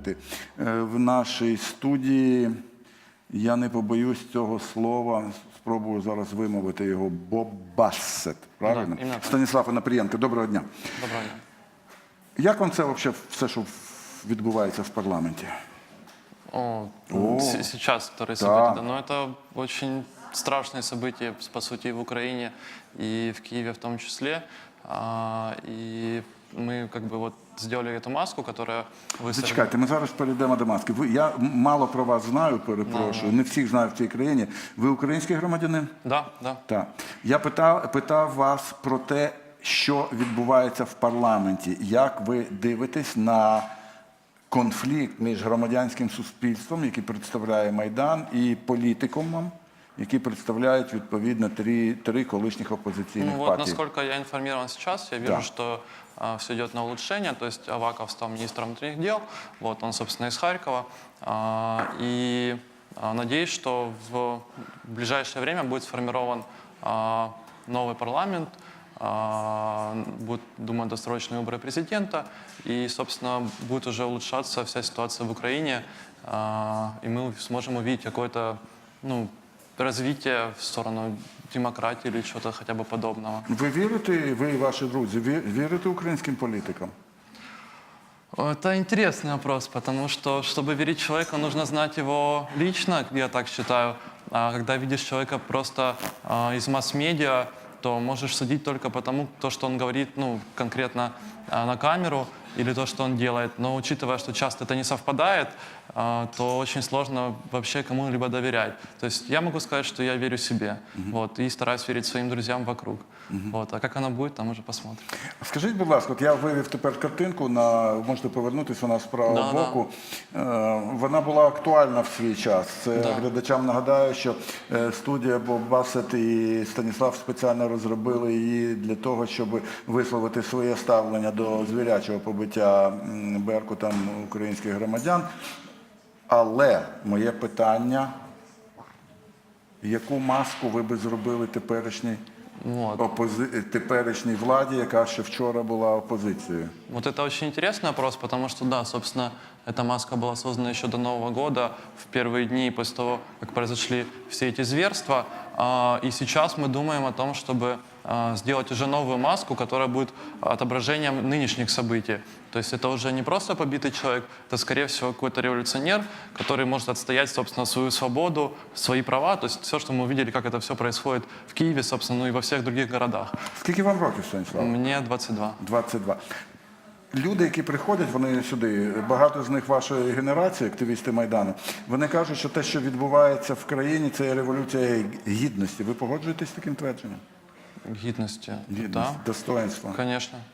бути е, в нашій студії. Я не побоюсь цього слова. Спробую зараз вимовити його Бобасет. Правильно? Да, іменно так. Станіслав Анапрієнко, доброго дня. Доброго дня. Як вам це взагалі все, що відбувається в парламенті? О, О, с- сейчас, которые да. события, да, но это очень страшные события, по сути, и в Украине, и в Киеве в том числе. А, и мы как бы вот сделали эту маску, которая вы Зачекайте, ми зараз перейдемо до маски. Ви, я мало про вас знаю, перепрошую. Не всіх знаю в цій країні. Ви український громадянин? Да, да. Так. Я питав, питав вас про те, що відбувається в парламенті. Як ви дивитесь на конфлікт між громадянським суспільством, який представляє Майдан, і політикумом, які представляють відповідно три, три колишніх опозиційних Ну вот, партій? насколько я информирован сейчас, я вижу, Да. что все идет на улучшение. То есть Аваков стал министром внутренних дел, вот он, собственно, из Харькова. А, и а, надеюсь, что в ближайшее время будет сформирован а, новый парламент, а, будут, думаю, досрочные выборы президента, и, собственно, будет уже улучшаться вся ситуация в Украине, а, и мы сможем увидеть какое-то, ну, развитие в сторону демократии или чего-то хотя бы подобного. Ви вірите, ви і ваші друзі, ві- вірите українським політикам? Это интересный вопрос, потому что, чтобы верить человека, нужно знать его лично, я так считаю. А когда видишь человека просто а, из масс-медиа, то можешь судить только потому, то, что он говорит ну, конкретно а, на камеру или то, что он делает. Но учитывая, что часто это не совпадает, то очень сложно вообще кому-либо доверять. То есть я могу сказать, что я верю себе вот, и стараюсь верить своим друзьям вокруг. Вот. А как оно будет, там уже посмотрим. Скажіть, будь ласка, от я вивів тепер картинку на можете повернутися вона з правого Да, да. боку. Е, Вона була актуальна в свій час. Це Да. глядачам нагадаю, що е, студія Боб Басет і Станіслав спеціально розробили її для того, щоб висловити своє ставлення до звірячого побиття м, Беркутом українських громадян. Але моє питання. Яку маску ви би зробили теперішній Вот. опози... теперішній владі, яка ще вчора була опозицією? Вот это очень интересный вопрос, потому что, да, собственно, эта маска была создана еще до Нового года, в первые дни после того, как произошли все эти зверства. А, И сейчас мы думаем о том, чтобы а, сделать уже новую маску, которая будет отображением нынешних событий. То есть это уже не просто побитый человек, это, скорее всего, какой-то революционер, который может отстоять, собственно, свою свободу, свои права. То есть все, что мы увидели, как это все происходит в Киеве, собственно, ну и во всех других городах. Скільки вам років, Станіслав? Мне 22. 22. Люди, які приходять, вони сюди, багато з них вашої генерації, активісти Майдану, вони кажуть, що те, що відбувається в країні, це є революція гідності. Ви погоджуєтесь з таким твердженням? Гідності. Гідність, Да, Звісно.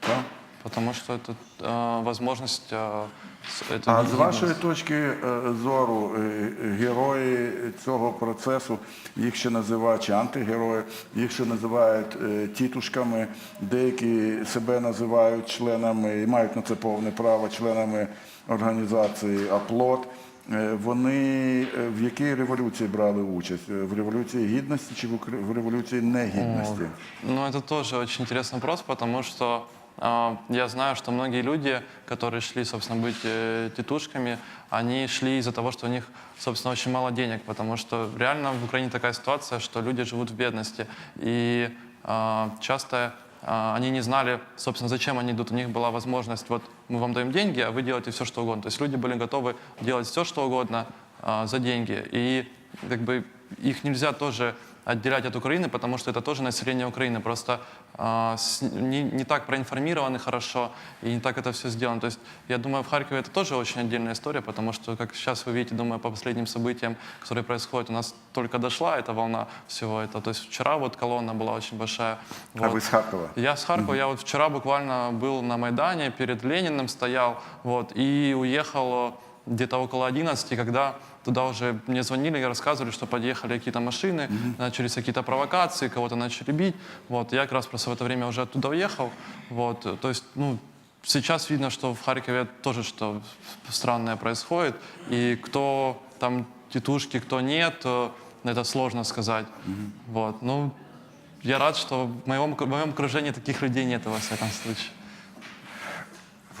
Так? Потому что это э, возможность... э, с- это А з гидность. вашої точки е, зору, е, герої цього процесу, їх ще називають чи антигерої, їх ще називають е, тітушками, деякі себе називають членами і мають на це повне право членами організації Аплот. Е, Вони е, в якій революції брали участь? Е, В революції гідності чи в укр- в революції негідності? Ну, это тоже очень интересный вопрос, потому что э, я знаю, что многие люди, которые шли, собственно, быть э, тетушками, они шли из-за того, что у них, собственно, очень мало денег, потому что реально в Украине такая ситуация, что люди живут в бедности. И э, часто э, они не знали, собственно, зачем они идут. У них была возможность, вот мы вам даем деньги, а вы делаете все, что угодно. То есть люди были готовы делать все, что угодно за деньги. И как бы их нельзя тоже отделять от Украины, потому что это тоже население Украины. Просто а, с- не, не так проинформированы хорошо и не так это все сделано. То есть я думаю, в Харькове это тоже очень отдельная история, потому что, как сейчас вы видите, думаю, по последним событиям, которые происходят, у нас только дошла эта волна всего этого. То есть вчера вот колонна была очень большая. А Вот. ви з Харкова? Я с Харькова, я вот вчера буквально был на Майдане, перед Лениным стоял, вот, и уехал э, где-то около 11, когда туда уже мне звонили и рассказывали, что подъехали какие-то машины, начались какие-то провокации, кого-то начали бить, вот, я как раз просто в это время уже оттуда уехал, вот, то есть, ну, сейчас видно, что в Харькове тоже что странное происходит, и кто там тетушки, кто нет, э, это сложно сказать, вот, ну, я рад, что в моем, в моем окружении таких людей нет, во всяком случае.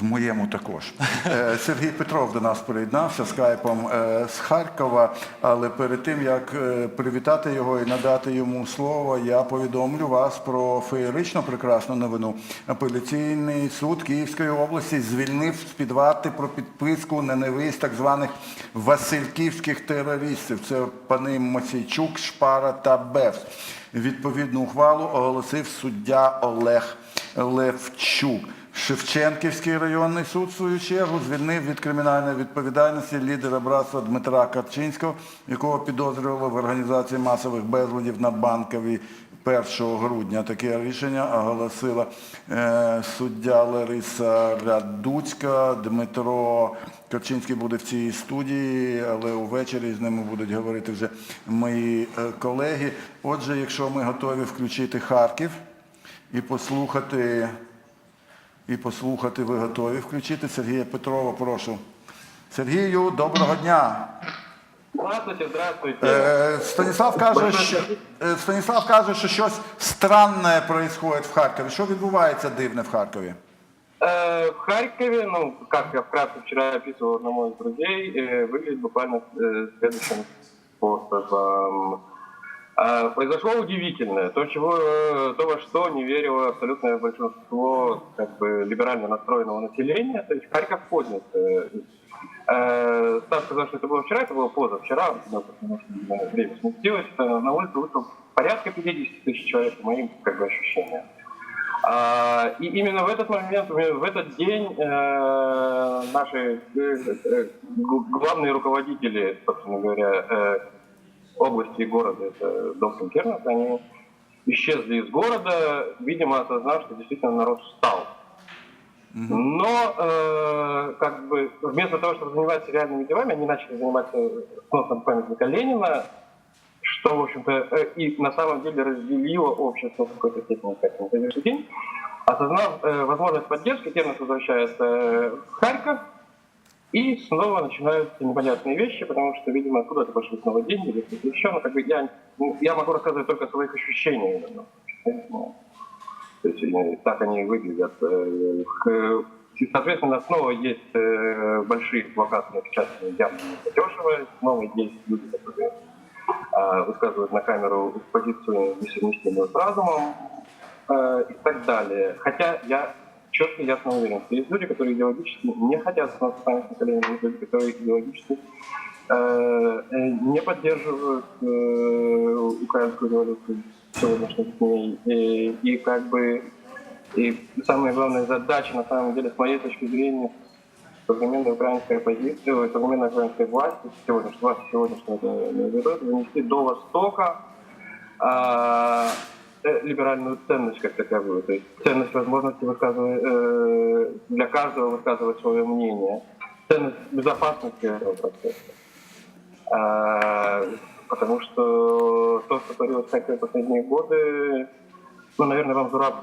В моєму також. Е, Сергій Петров до нас приєднався скайпом е, з Харкова, але перед тим як е, привітати його і надати йому слово, я повідомлю вас про феєрично прекрасну новину. Апеляційний суд Київської області звільнив з-під варти про підписку на невиїзд так званих васильківських терористів. Це пани Мосійчук, Шпара та Бевс. Відповідну ухвалу оголосив суддя Олег Левчук. Шевченківський районний суд, в свою чергу, звільнив від кримінальної відповідальності лідера братства Дмитра Карчинського, якого підозрювали в організації масових безладів на Банковій 1 грудня. Таке рішення оголосила е, суддя Лариса Радуцька. Дмитро Карчинський буде в цій студії, але увечері з ними будуть говорити вже мої е, колеги. Отже, якщо ми готові включити Харків і послухати І послухати ви готові включити Сергія Петрова, прошу. Сергію, доброго дня. Здравствуйте, здравствуйте. Е, Станіслав каже, що е, Станіслав каже, що щось странне відбувається в Харкові. Що відбувається дивне в Харкові? Э, в Харькове, ну, как я вкратце вчера описывал одному из друзей, э, выглядит буквально э, следующим способом. А, Произошло удивительное, то, чего, э, то, во что не верило абсолютное большинство как бы, либерально настроенного населения, то есть Харьков поднят. Э, э, Стас сказал, что это было вчера, это было позавчера, потому что время сместилось, на улицу вышло порядка 50 тысяч человек, по моим как бы, ощущениям. А, И именно в этот момент, в этот день наши главные руководители, собственно говоря, области и города, это доктор Кернес, они исчезли из города, видимо, осознав, что действительно народ встал. Но э, как бы вместо того, чтобы заниматься реальными делами, они начали заниматься сносом памятника Ленина, что, в общем-то, э, и на самом деле разделило общество в какой-то степени к этому следующий день. Осознав э, возможность поддержки, Кернес возвращается э, в Харьков, и снова начинаются непонятные вещи, потому что, видимо, откуда-то пошли снова деньги или что-то еще. Но как бы я, ну, я могу рассказывать только о своих ощущениях. Ну, То есть э, так они выглядят. Э, к- и, Соответственно, снова есть э, большие плакаты, частные явно дешево. Снова есть люди, которые э, высказывают на камеру позицию несовместимую с разумом э, и так далее. Хотя я четко и ясно уверен, что есть люди, которые идеологически не хотят становиться памятником поколения, есть люди, которые идеологически э, э, не поддерживают э, украинскую революцию сегодняшних дней. И, и как бы и самая главная задача, на самом деле, с моей точки зрения, современной украинской оппозиции, ой, современной украинской власти, сегодняшней власти сегодняшнего это занести до Востока э, либеральную ценность как таковую, то есть ценность возможности высказывать, э, для каждого высказывать свое мнение, ценность безопасности этого процесса. А, потому что то, что творилось в Харькове последние годы, ну, наверное, вам Зураб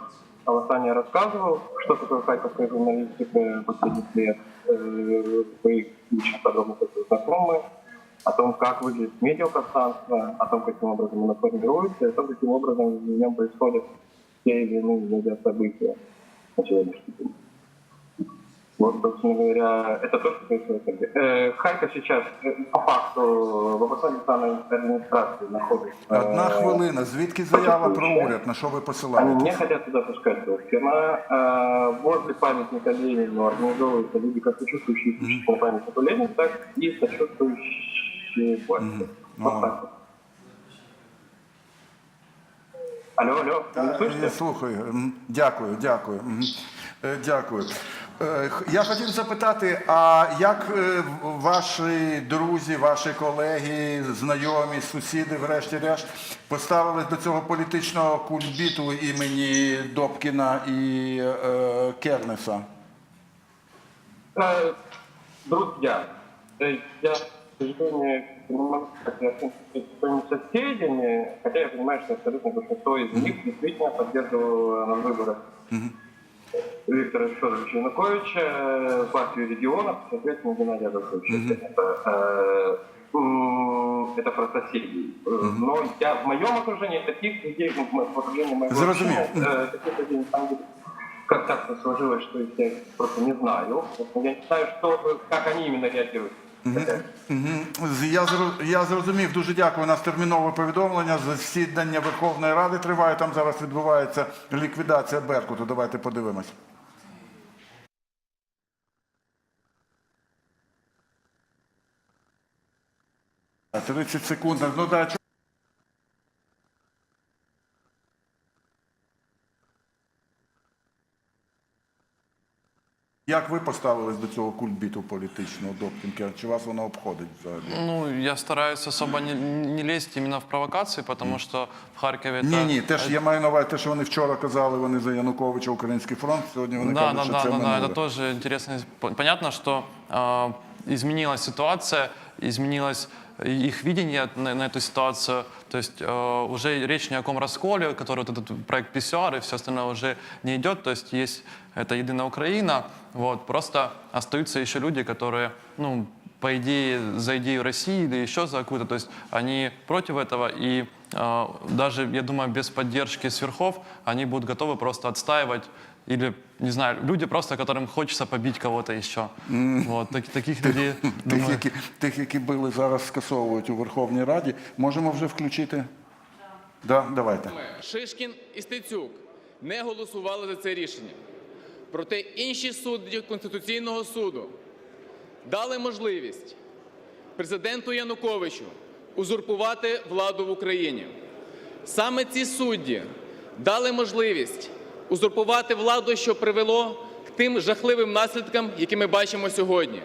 Аласания рассказывал, что такое харьковская журналистика последних лет. Э, Вы очень подробно с этим знакомы. О том, как выглядит медиапространство, о том, каким образом оно формируется, и о том, каким образом в нем происходят те или иные медиасобытия на сегодняшний день. Вот, собственно говоря, это то, что происходит. Э, Харьков сейчас, э, по факту, в областной державной администрации находится... Одна э, хвилина. Звідки заява про уряд? На що ви они посилаєте? не хотят туда пускать Пушкина. А, Возле памятника Ленину организовываются люди, как сочувствующие исключительно памятнику Ленину, так и сочувствующие власти. Вот Ну. так вот. Алло, алло, вы меня Я слышите? слухаю. М, Дякую, дякую. М. Е, Дякую. Е, х- Я хотів запитати, а як е, в- ваші друзі, ваші колеги, знайомі, сусіди, врешті-решт, поставились до цього політичного кульбіту імені Добкіна і е, Кернеса? Э, Друзья, э, я, к сожалению, не могу сказать с своими соседями, хотя я понимаю, что абсолютно большинство из них действительно поддерживало на выборах Виктора Федоровича Януковича, партию регионов, соответственно, Геннадия Адольфовича. Это, э, это про соседей. Но я в моем окружении таких людей, ну, в окружении моего общения, э, таких людей на самом деле как так сложилось, что я их просто не знаю. Я не знаю, что, как они именно реагируют. Я, я зрозумів, дуже дякую. У нас термінове повідомлення. Засідання Верховної Ради триває. Там зараз відбувається ліквідація Беркуту. Давайте подивимось. Тридцять секунд. Ну да, Як ви поставились до цього кульбіту політичного Добкінка? Чи вас воно обходить взагалі? Ну, я стараюсь особо не, не лезть именно в провокации, потому что в Харькове Ні, это... ні, теж я маю на увазі те, що вони вчора казали, вони за Януковича, Український фронт. Сьогодні вони Да, кажуть, да, що да, це да, да, минуле. это тоже интересно. П- Понятно, что э, изменилась ситуация, изменилось их видение на, на эту ситуацию. То есть э, уже речь ни о ком расколе, который вот этот проект PCR и все остальное уже не идет. То есть есть это единая Украина. Вот, просто остаются еще люди, которые, ну, по идее, за идею России или еще за какую-то, то есть они против этого, и э, даже, я думаю, без поддержки сверхов они будут готовы просто отстаивать или, не знаю, люди просто, которым хочется побить кого-то еще. Вот, так- таких людей, Тих думаю, які, тих, які били, зараз скасовують у Верховній Раді. Можемо вже включити? Да, давайте. Шишкін і Стецюк не голосували за це рішення. Проте інші судді Конституційного суду дали можливість президенту Януковичу узурпувати владу в Україні. Саме ці судді дали можливість узурпувати владу, що привело к тим жахливим наслідкам, які ми бачимо сьогодні.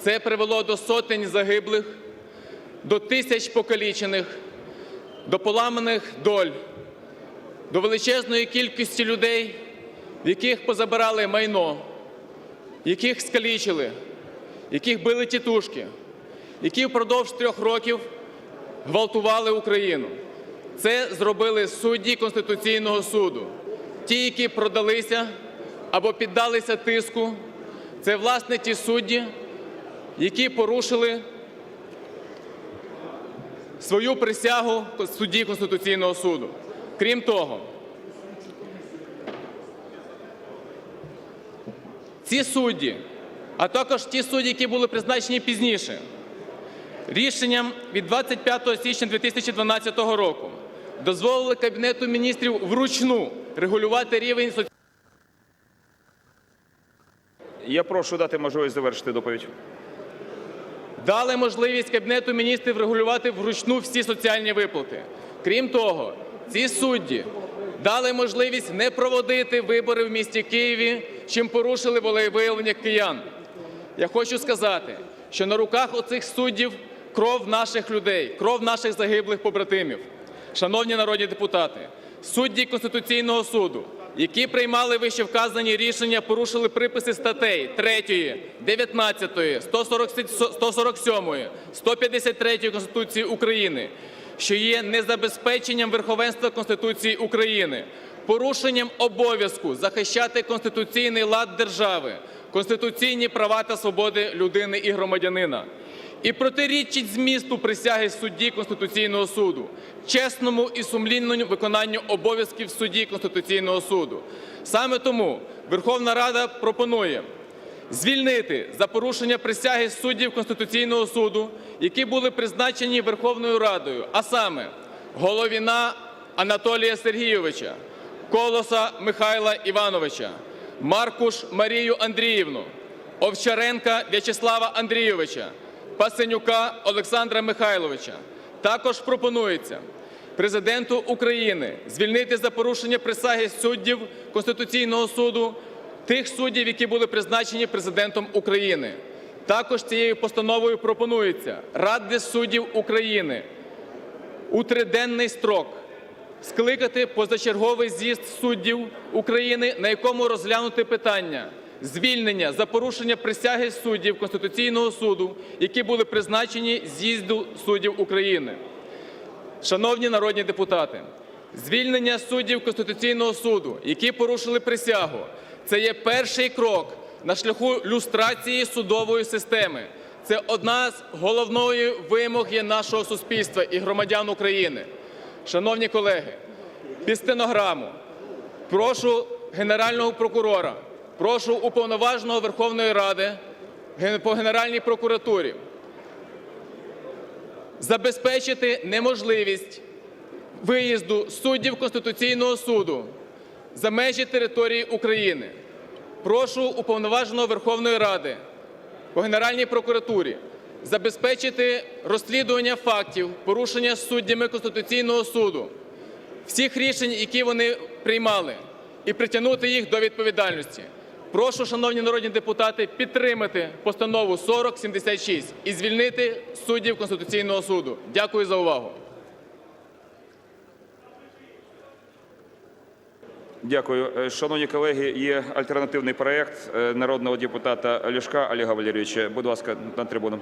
Це привело до сотень загиблих, до тисяч покалічених, до поламаних доль, до величезної кількості людей, в яких позабирали майно, яких скалічили, яких били тітушки, які впродовж трьох років гвалтували Україну. Це зробили судді Конституційного суду. Ті, які продалися або піддалися тиску, це власне ті судді, які порушили свою присягу судді Конституційного суду. Крім того, ці судді, а також ті судді, які були призначені пізніше, рішенням від 25 січня 2012 року дозволили Кабінету міністрів вручну регулювати рівень соціальної Я прошу дати можливість завершити доповідь. дали можливість Кабінету міністрів регулювати вручну всі соціальні виплати. Крім того, ці судді дали можливість не проводити вибори в місті Києві, чим порушили волевиявлення киян. Я хочу сказати, що на руках оцих суддів кров наших людей, кров наших загиблих побратимів. Шановні народні депутати, судді Конституційного суду, які приймали вищевказані рішення, порушили приписи статей 3, 19, 147, 153 Конституції України, що є незабезпеченням верховенства Конституції України, порушенням обов'язку захищати конституційний лад держави, конституційні права та свободи людини і громадянина. І протирічить змісту присяги судді Конституційного суду, чесному і сумлінному виконанню обов'язків судді Конституційного суду. Саме тому Верховна Рада пропонує звільнити за порушення присяги суддів Конституційного суду, які були призначені Верховною Радою, а саме Головіна Анатолія Сергійовича, Колоса Михайла Івановича, Маркуш Марію Андріївну, Овчаренка В'ячеслава Андрійовича, Пасенюка Олександра Михайловича. Також пропонується президенту України звільнити за порушення присяги суддів Конституційного суду тих суддів, які були призначені президентом України. Також цією постановою пропонується Ради суддів України у триденний строк скликати позачерговий з'їзд суддів України, на якому розглянути питання звільнення за порушення присяги суддів Конституційного суду, які були призначені з'їзду суддів України. Шановні народні депутати, звільнення суддів Конституційного суду, які порушили присягу, це є перший крок на шляху люстрації судової системи. Це одна з головної вимоги нашого суспільства і громадян України. Шановні колеги, під стенограму прошу Генерального прокурора. Прошу уповноваженого Верховної Ради по Генеральній прокуратурі забезпечити неможливість виїзду суддів Конституційного суду за межі території України. Прошу уповноваженого Верховної Ради по Генеральній прокуратурі забезпечити розслідування фактів порушення суддями Конституційного суду всіх рішень, які вони приймали, і притягнути їх до відповідальності. Прошу, шановні народні депутати, підтримати постанову 4076 і звільнити суддів Конституційного суду. Дякую за увагу. Дякую. Е, Шановні колеги, є альтернативний проєкт е, народного депутата Ляшка Олега Валерійовича. Будь ласка, на трибуну.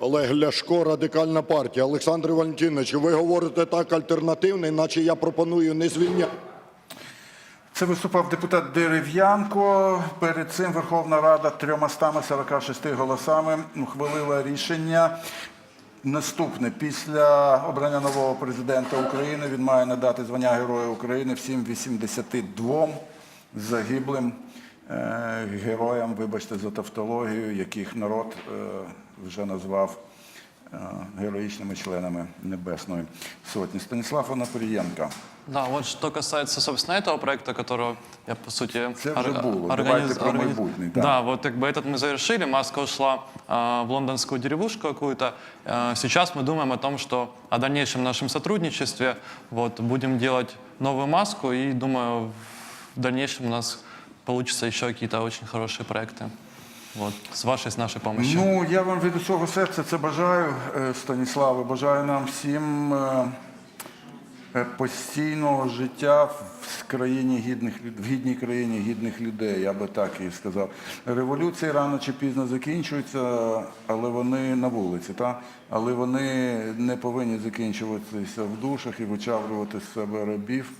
Олег Ляшко, Радикальна партія. Олександр Валентинович, ви говорите так альтернативний, наче я пропоную не звільняти. Це виступав депутат Дерев'янко. Перед цим Верховна Рада 346 голосами ухвалила рішення. Наступне після обрання нового президента України він має надати звання Героя України всім 82 загиблим е, героям, вибачте за тавтологію, яких народ е, вже назвав е, героїчними членами Небесної Сотні. Станіслав Онопрієнко. Да, вот что касается, собственно, этого проекта, которого я, по сути, Це вже орга- було. организ- Давайте про организ- майбутнє, да. Да, вот как бы этот мы завершили. Маска ушла а, в лондонскую деревушку какую-то. А, сейчас мы думаем о том, что о дальнейшем нашем сотрудничестве. Вот, будем делать новую маску и, думаю, в дальнейшем у нас получится еще какие-то очень хорошие проекты. Вот, с вашей, с нашей помощью. Ну, я вам від усього серця це бажаю, е, Станіславе. Бажаю нам всім е, е, постійного життя в країні гідних в гідній країні гідних людей, я би так і сказав. Революції рано чи пізно закінчуються, але вони на вулиці, та? але вони не повинні закінчуватися в душах і вичавлювати з себе рабів.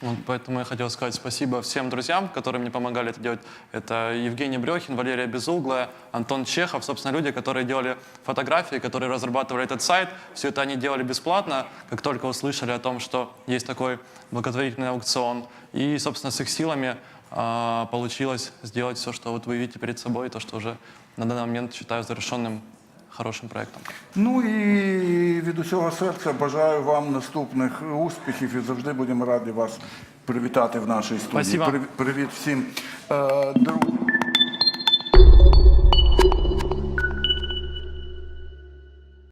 Вот поэтому я хотел сказать спасибо всем друзьям, которые мне помогали это делать. Это Евгений Брехин, Валерия Безуглая, Антон Чехов, собственно, люди, которые делали фотографии, которые разрабатывали этот сайт. Все это они делали бесплатно, как только услышали о том, что есть такой благотворительный аукцион. И, собственно, с их силами а, получилось сделать все, что вот вы видите перед собой, то, что уже на данный момент считаю завершенным хорошим проектом. Ну і від усього серця бажаю вам наступних успіхів і завжди будемо раді вас привітати в нашій студії. Спасибо. Привіт, всім. Е, друг-